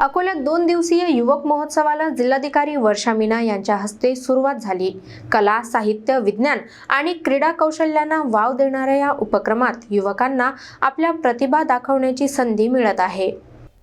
अकोल्यात दोन दिवसीय युवक महोत्सवाला जिल्हाधिकारी वर्षा मीना यांच्या हस्ते सुरुवात झाली. कला साहित्य विज्ञान आणि क्रीडा कौशल्यांना वाव देणाऱ्या या उपक्रमात युवकांना आपल्या प्रतिभा दाखवण्याची संधी मिळत आहे.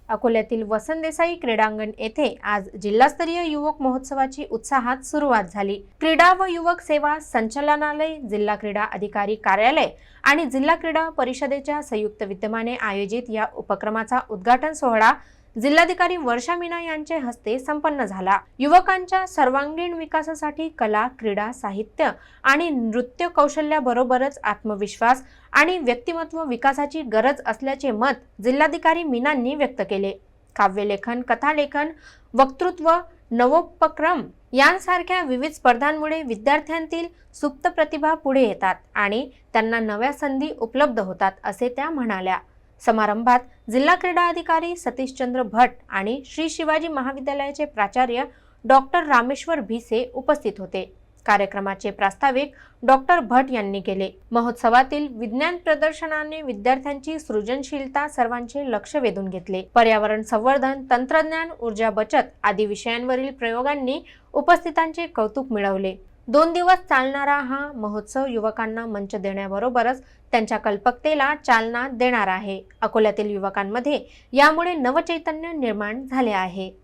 अकोल्यातील वसंत देसाई क्रीडांगण येथे आज जिल्हास्तरीय युवक महोत्सवाची उत्साहात सुरुवात झाली. क्रीडा व युवक सेवा संचालनालय जिल्हा क्रीडा अधिकारी कार्यालय आणि जिल्हा क्रीडा परिषदेच्या संयुक्त विद्यमाने आयोजित या उपक्रमाचा उद्घाटन सोहळा जिल्हाधिकारी वर्षा मीना यांचे हस्ते संपन्न झाला. युवकांच्या सर्वांगीण विकासासाठी कला क्रीडा साहित्य आणि नृत्य कौशल्याबरोबरच आत्मविश्वास आणि व्यक्तिमत्व विकासाची गरज असल्याचे मत जिल्हाधिकारी मीनांनी व्यक्त केले. काव्यलेखन कथालेखन वक्तृत्व नवोपक्रम यांसारख्या विविध स्पर्धांमुळे विद्यार्थ्यांतील सुप्त प्रतिभा पुढे येतात आणि त्यांना नव्या संधी उपलब्ध होतात असे त्या म्हणाल्या. समारंभात जिल्हा क्रीडा अधिकारी सतीशचंद्र भट आणि श्री शिवाजी महाविद्यालयाचे प्राचार्य डॉक्टर रामेश्वर भिसे उपस्थित होते. कार्यक्रमाचे प्रास्ताविक डॉक्टर भट यांनी केले. महोत्सवातील विज्ञान प्रदर्शनाने विद्यार्थ्यांची सृजनशीलता सर्वांचे लक्ष वेधून घेतले. पर्यावरण संवर्धन तंत्रज्ञान ऊर्जा बचत आदी विषयांवरील प्रयोगांनी उपस्थितांचे कौतुक मिळवले. दोन दिवस चालणारा हा महोत्सव युवकांना मंच देण्याबरोबरच त्यांच्या कल्पकतेला चालना देणार आहे. अकोल्यातील युवकांमध्ये यामुळे नवचैतन्य निर्माण झाले आहे.